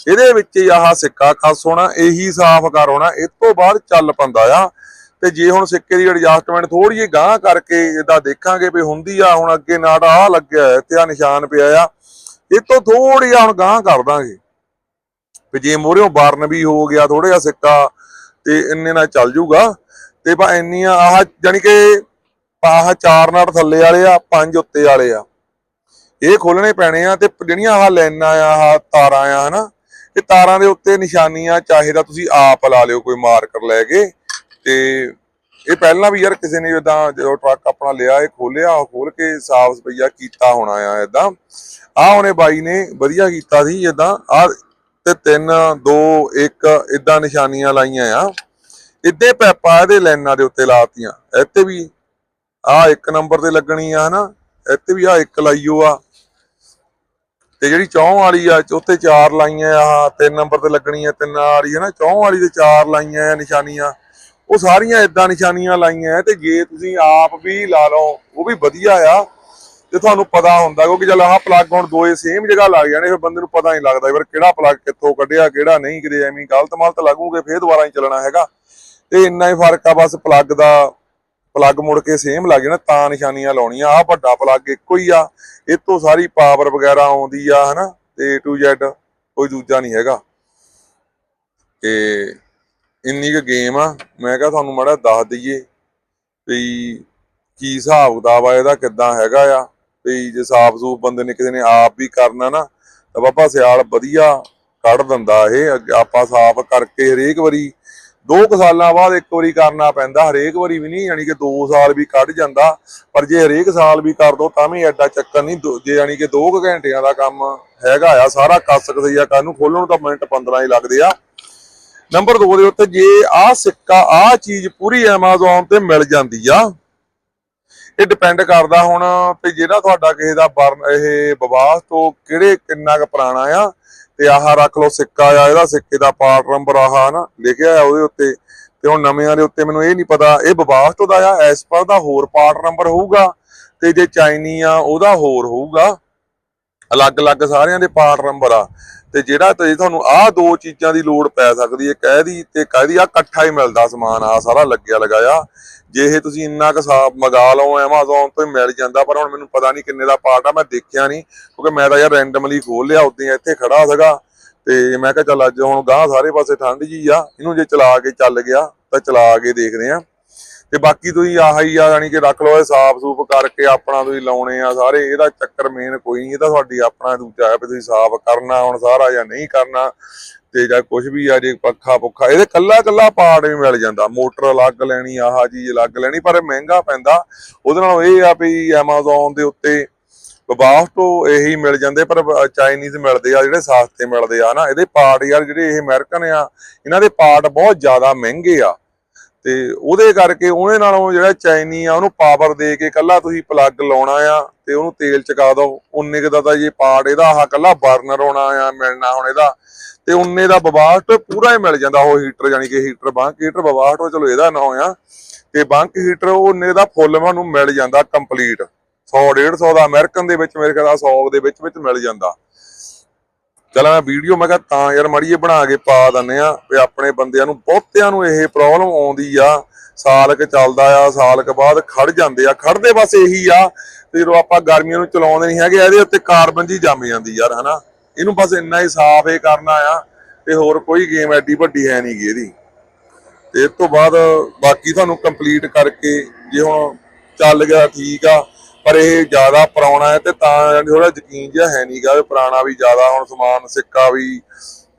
ਇਹਦੇ ਵਿੱਚ ਹੀ ਆਹ ਸਿੱਕਾ ਖਸ ਹੋਣਾ, ਇਹੀ ਸਾਫ਼ ਕਰ ਹੋਣਾ ਇਸ ਤੋਂ ਬਾਅਦ ਚੱਲ ਪੰਦਾ ਆ। ਤੇ ਜੇ ਹੁਣ ਸਿੱਕੇ ਦੀ ਐਡਜਸਟਮੈਂਟ ਥੋੜੀ ਜਿਹੀ ਗਾਂਹ ਕਰਕੇ ਜਿੱਦਾਂ ਦੇਖਾਂਗੇ ਵੀ ਹੁੰਦੀ ਆ, ਹੁਣ ਅੱਗੇ ਨਾਟ ਆ ਲੱਗਿਆ ਹੈ ਤੇ ਆ ਨਿਸ਼ਾਨ ਪਿਆ ਆ, ਇਹ ਤੋਂ ਥੋੜੀ ਆ ਹੁਣ ਗਾਂਹ ਕਰ ਦਾਂਗੇ। ਵੀ ਜੇ ਮੋਰਿਓ ਬਰਨ ਵੀ ਹੋ ਗਿਆ ਥੋੜਾ ਜਿਹਾ ਸਿੱਕਾ, ਤੇ ਇੰਨੇ ਨਾਲ ਚੱਲ ਜੂਗਾ, ਤੇ ਬਾ ਇੰਨੀਆਂ ਆਹ ਜਾਨੀ ਕਿ ਆਹ ਚਾਰ ਨਾਟ ਥੱਲੇ ਵਾਲੇ ਆ, ਪੰਜ ਉੱਤੇ ਵਾਲੇ ਆ। ਇਹ ਖੋਲਣੇ ਪੈਣੇ ਆ ਤੇ ਜਿਹੜੀਆਂ ਆਹ ਲਾਈਨਾਂ ਆ, ਆਹ ਤਾਰਾਂ ਆ, ਹਨਾ, ਇਹ ਤਾਰਾਂ ਦੇ ਉੱਤੇ ਨਿਸ਼ਾਨੀਆਂ, ਚਾਹੇ ਤਾਂ ਤੁਸੀਂ ਆਪ ਲਾ ਲਿਓ ਕੋਈ ਮਾਰਕਰ ਲੈ ਕੇ ਤੇ ਇਹ ਪਹਿਲਾਂ ਵੀ ਯਾਰ ਕਿਸੇ ਨੇ ਜਿੱਦਾਂ ਜਦੋਂ ਟਰੱਕ ਆਪਣਾ ਲਿਆ, ਇਹ ਖੋਲਿਆ ਖੋਲ ਕੇ ਸਾਫ਼ ਸਪਈਆ ਕੀਤਾ ਹੋਣਾ ਆ ਇਦਾਂ ਆ ਉਹਨੇ ਬਾਈ ਨੇ ਵਧੀਆ ਕੀਤਾ ਸੀ ਜਿੱਦਾਂ ਆ ਤੇ 3 2 1 ਇਦਾਂ ਨਿਸ਼ਾਨੀਆਂ ਲਾਈਆਂ ਆ। ਇੱਦੇ ਪੈਪਾ ਇਹਦੇ ਲਾਈਨਾਂ ਦੇ ਉੱਤੇ ਲਾਤੀਆਂ। ਇੱਥੇ ਵੀ ਆ ਇੱਕ ਨੰਬਰ ਤੇ ਲੱਗਣੀ ਆ, ਹਨਾ? ਇੱਥੇ ਵੀ ਆ ਇੱਕ ਲਾਈਓ ਆ। ਤੇ ਜਿਹੜੀ ਚੌਂ ਵਾਲੀ ਆ ਉੱਤੇ ਚਾਰ ਲਾਈਆਂ ਆ ਤਿੰਨ ਨੰਬਰ ਤੇ ਲੱਗਣੀ ਆ, ਤਿੰਨ ਵਾਲੀ ਹੈ ਚੌਂ ਵਾਲੀ ਤੇ ਚਾਰ ਲਾਈਆਂ ਆ ਨਿਸ਼ਾਨੀਆਂ। ਉਹ ਸਾਰੀਆਂ ਇਦਾਂ ਨਿਸ਼ਾਨੀਆਂ ਲਾਈਆਂ ਤੇ ਜੇ ਤੁਸੀਂ ਆਪ ਵੀ ਲਾ ਲਓ, ਉਹ ਵੀ ਵਧੀਆ ਆ। ਤੇ ਤੁਹਾਨੂੰ ਪਤਾ ਹੁੰਦਾ ਕਿਉਂਕਿ ਜਦ ਆਹ ਪਲੱਗ ਹੁਣ ਦੋਏ ਸੇਮ ਜਗ੍ਹਾ ਲੱਗ ਜਾਣੇ, ਫਿਰ ਬੰਦੇ ਨੂੰ ਪਤਾ ਨਹੀਂ ਲੱਗਦਾ ਫਿਰ ਕਿਹੜਾ ਪਲੱਗ ਕਿੱਥੋਂ ਕੱਢਿਆ, ਕਿਹੜਾ ਨਹੀਂ, ਕਿਤੇ ਐਵੇਂ ਗਲਤ ਮਲਤ ਲੱਗੂਗੇ, ਫੇਰ ਦੁਬਾਰਾ ਹੀ ਚੱਲਣਾ ਹੈਗਾ। ਤੇ ਇੰਨਾ ਹੀ ਫ਼ਰਕ ਆ, ਬਸ ਪਲੱਗ ਦਾ ਪਲੱਗ ਮੁੜ ਕੇ ਸੇਮ ਲੱਗ ਜਾਣਾ, ਤਾਂ ਨਿਸ਼ਾਨੀਆਂ ਲਾਉਣੀਆਂ ਆ ਵੱਡਾ ਪਲੱਗ ਇੱਕੋ ਹੀ ਆ। ਇਹ ਤੋਂ ਸਾਰੀ ਪਾਵਰ ਵਗੈਰਾ ਆਉਂਦੀ ਆ, ਹਨਾ ਤੇ A to Z, ਕੋਈ ਦੂਜਾ ਨਹੀਂ ਹੈਗਾ। ਤੇ ਇੰਨੀ ਕੁ ਗੇਮ ਆ, ਮੈਂ ਕਿਹਾ ਤੁਹਾਨੂੰ ਮਾੜਾ ਦੱਸ ਦਈਏ ਵੀ ਕੀ ਹਿਸਾਬ ਕਿਤਾਬ ਆ ਇਹਦਾ, ਕਿੱਦਾਂ ਹੈਗਾ ਆ, ਵੀ ਜੇ ਸਾਫ਼ ਸੂਫ ਬੰਦੇ ਨੇ ਕਿਸੇ ਨੇ ਆਪ ਵੀ ਕਰਨਾ ਨਾ, ਤਾਂ ਬਾਬਾ ਸਿਆਲ ਵਧੀਆ ਕੱਢ ਦਿੰਦਾ ਇਹ ਆਪਾਂ ਸਾਫ਼ ਕਰਕੇ ਹਰੇਕ ਵਾਰੀ ਦੋ ਕੁ ਸਾਲਾਂ ਬਾਅਦ ਇੱਕ ਵਾਰੀ ਕਰਨਾ ਪੈਂਦਾ, ਹਰੇਕ ਵਾਰੀ ਵੀ ਨਹੀਂ, ਯਾਨੀ ਕਿ 2 ਸਾਲ ਵੀ ਕੱਢ ਜਾਂਦਾ, ਪਰ ਜੇ ਹਰੇਕ ਸਾਲ ਵੀ ਕਰ ਦੋ ਤਾਂ ਵੀ ਐਡਾ ਚੱਕਰ ਨਹੀਂ, ਦੋ- ਜੇ ਯਾਨੀ ਕਿ 2 ਘੰਟਿਆਂ ਦਾ ਕੰਮ ਹੈਗਾ ਆ, ਸਾਰਾ ਕੱਸ ਕਸਈਆ ਕਰਨ ਨੂੰ ਖੋਲਣ ਨੂੰ ਤਾਂ ਮਿੰਟ 15 ਹੀ ਲੱਗਦੇ ਆ। ਨੰਬਰ 2 ਦੇ ਉੱਤੇ ਜੇ ਆਹ ਸਿੱਕਾ, ਆਹ ਚੀਜ਼ ਪੂਰੀ Amazon ਤੇ ਮਿਲ ਜਾਂਦੀ ਆ, ਇਹ ਡਿਪੈਂਡ ਕਰਦਾ ਹੁਣ ਤੇ ਜਿਹੜਾ ਤੁਹਾਡਾ ਕਿਸੇ ਦਾ ਇਹ ਵਿਵਾਸ ਤੋਂ ਕਿਹੜੇ ਕਿੰਨਾ ਕੁ ਪੁਰਾਣਾ ਆ, ਤੇ ਆਹ ਰੱਖ ਲਓ ਸਿੱਕਾ ਆ, ਇਹਦਾ ਸਿੱਕੇ ਦਾ ਪਾਰਟ ਨੰਬਰ ਆਹ ਨਾ ਲਿਖਿਆ ਆ ਉਹਦੇ ਉੱਤੇ, ਤੇ ਹੁਣ ਨਵਿਆਂ ਦੇ ਉੱਤੇ ਮੈਨੂੰ ਇਹ ਨਹੀਂ ਪਤਾ, ਇਹ ਵਿਵਾਸ ਤੋਂ ਦਾ ਆ ਐਸ ਪਰ ਦਾ ਹੋਰ ਪਾਰਟ ਨੰਬਰ ਹੋਊਗਾ, ਤੇ ਜੇ ਚਾਈਨੀ ਆ ਉਹਦਾ ਹੋਰ ਹੋਊਗਾ, ਅਲੱਗ-ਅਲੱਗ ਸਾਰਿਆਂ ਦੇ ਪਾਰਟ ਨੰਬਰ ਆ ਤੇ ਜਿਹੜਾ ਤੇ ਤੁਹਾਨੂੰ ਆਹ ਦੋ ਚੀਜ਼ਾਂ ਦੀ ਲੋੜ ਪੈ ਸਕਦੀ ਹੈ ਕਹਿਦੀ ਤੇ ਕਹਿਦੀ ਆ ਇਕੱਠਾ ਹੀ ਮਿਲਦਾ ਸਮਾਨ ਆ ਸਾਰਾ ਲੱਗਿਆ ਲਗਾਇਆ। ਜੇ ਇਹ ਤੁਸੀਂ ਇੰਨਾ ਕੁ ਸਾਫ਼ ਮੰਗਾ ਲਓ, Amazon ਤੋਂ ਹੀ ਮਿਲ ਜਾਂਦਾ, ਪਰ ਹੁਣ ਮੈਨੂੰ ਪਤਾ ਨਹੀਂ ਕਿੰਨੇ ਦਾ ਪਾਰਟ ਆ, ਮੈਂ ਦੇਖਿਆ ਨਹੀਂ, ਕਿਉਂਕਿ ਮੈਂ ਤਾਂ ਯਾਰ ਰੈਂਡਮਲੀ ਖੋਲ ਲਿਆ, ਉਦੋਂ ਇੱਥੇ ਖੜਾ ਸੀਗਾ। ਤੇ ਮੈਂ ਕਿਹਾ ਚੱਲ ਅੱਜ ਹੁਣ ਗਾਹ ਸਾਰੇ ਪਾਸੇ ਠੰਡ ਜੀ ਆ, ਇਹਨੂੰ ਜੇ ਚਲਾ ਕੇ ਚੱਲ ਗਿਆ, ਤਾਂ ਚਲਾ ਕੇ ਦੇਖਦੇ ਆ। ਤੇ ਬਾਕੀ ਤੁਸੀਂ ਆਹ ਹੀ ਆ ਯਾਨੀ ਕਿ ਰੱਖ ਲਓ, ਇਹ ਸਾਫ਼ ਸੂਫ ਕਰਕੇ ਆਪਣਾ ਤੁਸੀਂ ਲਾਉਣੇ ਆ ਸਾਰੇ, ਇਹਦਾ ਚੱਕਰ ਮੇਨ ਕੋਈ ਨਹੀਂ, ਇਹ ਤਾਂ ਤੁਹਾਡੀ ਆਪਣਾ ਦੂਜਾ ਹੈ ਵੀ ਤੁਸੀਂ ਸਾਫ਼ ਕਰਨਾ ਹੁਣ ਸਾਰਾ ਜਾਂ ਨਹੀਂ ਕਰਨਾ ਤੇ ਜਾਂ ਕੁਝ ਵੀ ਆ, ਜੇ ਪੱਖਾ ਪੁੱਖਾ, ਇਹਦੇ ਕੱਲਾ ਕੱਲਾ ਪਾਰਟ ਵੀ ਮਿਲ ਜਾਂਦਾ, ਮੋਟਰ ਅਲੱਗ ਲੈਣੀ, ਆਹ ਚੀਜ਼ ਅਲੱਗ ਲੈਣੀ, ਪਰ ਇਹ ਮਹਿੰਗਾ ਪੈਂਦਾ, ਉਹਦੇ ਨਾਲ ਇਹ ਆ ਵੀ Amazon ਦੇ ਉੱਤੇ ਬਬਾਸ ਤੋਂ ਇਹੀ ਮਿਲ ਜਾਂਦੇ, ਪਰ ਚਾਈਨੀਜ਼ ਮਿਲਦੇ ਆ, ਜਿਹੜੇ ਸਸਤੇ ਮਿਲਦੇ ਆ ਨਾ, ਇਹਦੇ ਪਾਰਟ ਯਾਰ, ਜਿਹੜੇ ਇਹ ਅਮਰੀਕਨ ਆ, ਇਹਨਾਂ ਦੇ ਪਾਰਟ ਬਹੁਤ ਜ਼ਿਆਦਾ ਮਹਿੰਗੇ ਆ। ਤੇ ਉਹਦੇ ਕਰਕੇ ਉਹਦੇ ਨਾਲੋਂ ਜਿਹੜਾ ਚਾਈਨੀ ਆ, ਉਹਨੂੰ ਪਾਵਰ ਦੇ ਕੇ ਕੱਲਾ ਤੁਸੀਂ ਪਲੱਗ ਲਾਉਣਾ ਆ ਤੇ ਉਹਨੂੰ ਤੇਲ ਚਕਾ ਦਿਓ। ਉਨੇ ਕੁ ਦਾ ਤਾਂ ਜੇ ਪਾਰਟ ਇਹਦਾ, ਆਹ ਕੱਲਾ ਬਰਨਰ ਹੋਣਾ ਆ, ਮਿਲਣਾ ਹੁਣ ਇਹਦਾ। ਤੇ ਉਨੇ ਦਾ ਬਵਾਸਟ ਪੂਰਾ ਹੀ ਮਿਲ ਜਾਂਦਾ ਉਹ ਹੀਟਰ ਯਾਨੀ ਕਿ ਹੀਟਰ ਬੰਕ ਹੀਟਰ ਬਵਾਸਟ ਉਹ ਚਲੋ ਇਹਦਾ ਨਾ ਹੋਇਆ। ਤੇ ਬੰਕ ਹੀਟਰ ਉਹਨੇ ਦਾ ਫੁੱਲ ਤੁਹਾਨੂੰ ਮਿਲ ਜਾਂਦਾ ਕੰਪਲੀਟ 100 150 ਦਾ ਅਮਰੀਕਨ ਦੇ ਵਿੱਚ, ਮੇਰੇ ਖਿਆਲ 100 ਦੇ ਵਿੱਚ ਵਿੱਚ ਮਿਲ ਜਾਂਦਾ। ਚਲ ਮੈਂ ਵੀਡੀਓ, ਮੈਂ ਕਿਹਾ ਤਾਂ ਯਾਰ ਮੜੀਏ ਬਣਾ ਕੇ ਪਾ ਦਿੰਨੇ ਆ ਵੀ ਆਪਣੇ ਬੰਦਿਆਂ ਨੂੰ, ਬਹੁਤਿਆਂ ਨੂੰ ਇਹ ਪ੍ਰੋਬਲਮ ਆਉਂਦੀ ਆ। ਸਾਲ ਕ ਚੱਲਦਾ ਆ, ਸਾਲ ਕ ਬਾਅਦ ਖੜ ਜਾਂਦੇ ਆ। ਖੜਦੇ ਬਸ ਇਹੀ ਆ ਤੇ ਜਦੋਂ ਆਪਾਂ ਗਰਮੀਆਂ ਨੂੰ ਚਲਾਉਂਦੇ ਨਹੀਂ ਹੈਗੇ, ਇਹਦੇ ਉੱਤੇ ਕਾਰਬਨ ਜੀ ਜੰਮ ਜਾਂਦੀ ਯਾਰ, ਹਨਾ? ਇਹਨੂੰ ਬਸ ਇੰਨਾ ਹੀ ਸਾਫ਼ ਇਹ ਕਰਨਾ ਆ ਤੇ ਹੋਰ ਕੋਈ ਗੇਮ ਐਡੀ ਵੱਡੀ ਹੈ ਨਹੀਂ ਗੀ ਇਹਦੀ। ਤੇ ਇਸ ਤੋਂ ਬਾਅਦ ਬਾਕੀ ਤੁਹਾਨੂੰ ਕੰਪਲੀਟ ਕਰਕੇ ਜੇ ਹੁਣ ਚੱਲ ਗਿਆ ਠੀਕ ਆ ਪਰ ਇਹ ਜ਼ਿਆਦਾ ਪੁਰਾਣਾ ਹੈ ਤੇ ਤਾਂ ਥੋੜਾ ਯਕੀਨ ਜਿਹਾ ਹੈ ਨਹੀਂਗਾ ਪੁਰਾਣਾ ਵੀ ਜ਼ਿਆਦਾ ਹੁਣ ਸਮਾਨ, ਸਿੱਕਾ ਵੀ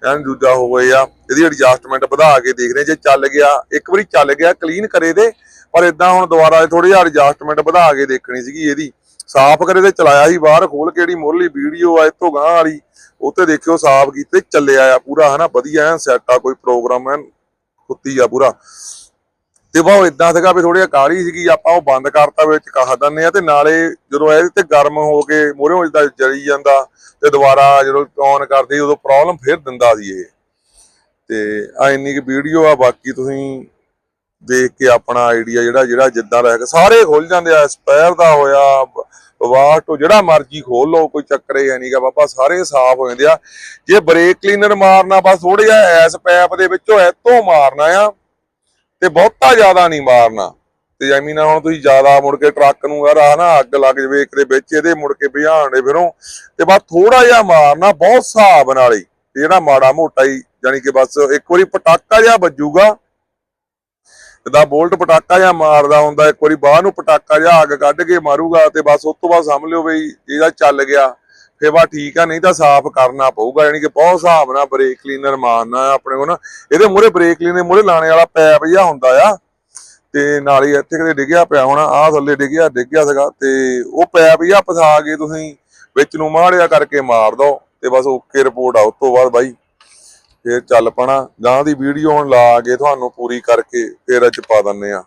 ਐਨ ਦੂਜਾ ਹੋ ਗਏ ਆ ਇਹਦੀ ਐਡਜਸਟਮੈਂਟ ਵਧਾ ਕੇ ਦੇਖ ਰਹੇ ਜੇ ਚੱਲ ਗਿਆ, ਇੱਕ ਵਾਰੀ ਚੱਲ ਗਿਆ ਕਲੀਨ ਕਰੇ ਦੇ ਪਰ ਇਦਾਂ ਹੁਣ ਦੁਬਾਰਾ ਥੋੜੀ ਜਿਹਾ ਐਡਜਸਟਮੈਂਟ ਵਧਾ ਕੇ ਦੇਖਣੀ ਸੀਗੀ ਇਹਦੀ। ਸਾਫ਼ ਕਰੇ ਤੇ ਚਲਾਇਆ ਸੀ ਬਾਹਰ ਖੋਲ ਕੇ ਜਿਹੜੀ ਮੁਰਲੀ ਵੀਡੀਓ ਆ ਇਤੋਂ ਗਾਂ ਵਾਲੀ ਉੱਤੇ ਦੇਖਿਓ ਸਾਫ਼ ਕੀਤੇ, ਚੱਲਿਆ ਆ ਪੂਰਾ, ਹਨਾ, ਵਧੀਆ ਐ ਸੈੱਟ ਆ, ਕੋਈ ਪ੍ਰੋਗਰਾਮ ਐ ਕੁੱਤੀ ਆ ਪੂਰਾ। ਤੇ ਉਹ ਇਦਾਂ ਸੀਗਾ ਵੀ ਥੋੜੀ ਕਾਲੀ ਸੀਗੀ, ਆਪਾਂ ਉਹ ਬੰਦ ਕਰਤਾ ਵਿੱਚ ਕਹਾ ਦਿੰਨੇ ਆ ਤੇ ਨਾਲੇ ਜਦੋਂ ਇਹਦੇ ਤੇ ਗਰਮ ਹੋ ਕੇ ਮੋਰੇ ਜਿੱਦਾਂ ਜਲੀ ਜਾਂਦਾ ਤੇ ਦੁਬਾਰਾ ਜਦੋਂ ਔਨ ਕਰਦੇ ਉਦੋਂ ਪ੍ਰੋਬਲਮ ਫੇਰ ਦਿੰਦਾ ਸੀ ਇਹ। ਤੇ ਆ ਇੰਨੀ ਕੁ ਵੀਡੀਓ ਆ, ਬਾਕੀ ਤੁਸੀਂ ਦੇਖ ਕੇ ਆਪਣਾ ਆਈਡੀਆ ਜਿਹੜਾ ਜਿਹੜਾ ਜਿੱਦਾਂ ਰਹਿ ਹੈਗਾ ਸਾਰੇ ਖੁੱਲ ਜਾਂਦੇ ਆ ਸਪੈਰ ਦਾ ਹੋਇਆ ਵਾਟੋ ਜਿਹੜਾ ਮਰਜ਼ੀ ਖੋਲ ਲਓ, ਕੋਈ ਚੱਕਰ ਹੀ ਨਹੀਂਗਾ ਬਾਬਾ, ਸਾਰੇ ਸਾਫ਼ ਹੋ ਜਾਂਦੇ ਆ। ਜੇ ਬ੍ਰੇਕ ਕਲੀਨਰ ਮਾਰਨਾ, ਬਸ ਥੋੜਾ ਜਿਹਾ ਐਸ ਪੈਪ ਦੇ ਵਿੱਚੋਂ ਐਤੋਂ ਮਾਰਨਾ ਆ ਤੇ ਬਹੁਤਾ ਜ਼ਿਆਦਾ ਨਹੀਂ ਮਾਰਨਾ। ਤੇ ਐਵੇਂ ਨਾ ਹੁਣ ਤੁਸੀਂ ਜ਼ਿਆਦਾ ਮੁੜ ਕੇ ਟਰੱਕ ਨੂੰ ਯਾਰ ਆ ਨਾ ਅੱਗ ਲੱਗ ਜਵੇ, ਇੱਕ ਦੇ ਵਿੱਚ ਇਹਦੇ ਮੁੜ ਕੇ ਭਜਾਣੇ ਫਿਰੋਂ, ਤੇ ਬਸ ਥੋੜਾ ਜਿਹਾ ਮਾਰਨਾ, ਬਹੁਤ ਹਿਸਾਬ ਨਾਲ ਹੀ। ਤੇ ਜਿਹੜਾ ਮਾੜਾ ਮੋਟਾ ਹੀ, ਯਾਨੀ ਕਿ ਬਸ ਇੱਕ ਵਾਰੀ ਪਟਾਕਾ ਜਿਹਾ ਵੱਜੂਗਾ ਦਾ ਬੋਲਟ ਪਟਾਕਾ ਜਿਹਾ ਮਾਰਦਾ ਹੁੰਦਾ, ਇੱਕ ਵਾਰੀ ਬਾਹਰ ਨੂੰ ਪਟਾਕਾ ਜਿਹਾ ਅੱਗ ਕੱਢ ਕੇ ਮਾਰੂਗਾ, ਤੇ ਬਸ ਉਸ ਤੋਂ ਬਾਅਦ ਸਮਝ ਲਿਓ ਬਈ ਇਹਦਾ ਚੱਲ ਗਿਆ। ਫੇ ਬਾ ਠੀਕ ਆ, ਨਹੀਂ ਤਾਂ ਸਾਫ਼ ਕਰਨਾ ਪਊਗਾ, ਯਾਨੀ ਕਿ ਬਹੁਤ ਹਿਸਾਬ ਨਾਲ ਬ੍ਰੇਕ ਕਲੀਨਰ ਮਾਰਨਾ ਆ ਆਪਣੇ ਕੋਲ ਨਾ। ਇਹਦੇ ਮੂਰੇ ਬ੍ਰੇਕ ਕਲੀਨਰ ਮੂਰੇ ਲਾਣੇ ਵਾਲਾ ਪੈਪ ਜਿਹਾ ਹੁੰਦਾ ਆ। ਤੇ ਨਾਲ ਹੀ ਇੱਥੇ ਕਿਤੇ ਡਿੱਗਿਆ ਪਿਆ ਹੋਣਾ, ਆਹ ਥੱਲੇ ਡਿੱਗਿਆ ਡਿੱਗਿਆ ਸੀਗਾ। ਤੇ ਉਹ ਪੈਪ ਜਿਹਾ ਫਸਾ ਕੇ ਤੁਸੀਂ ਵਿੱਚ ਨੂੰ ਮਾੜਿਆ ਕਰਕੇ ਮਾਰ ਦੋ ਤੇ ਬਸ ਓਕੇ ਰਿਪੋਰਟ ਆ, ਉਸ ਤੋਂ ਬਾਅਦ ਬਾਈ ਫੇਰ ਚੱਲ ਪਣਾ। ਗਾਂ ਦੀ ਵੀਡੀਓ ਹੁਣ ਲਾ ਕੇ ਤੁਹਾਨੂੰ ਪੂਰੀ ਕਰਕੇ ਫੇਰ ਅੱਜ ਪਾ ਦਿੰਨੇ ਆ।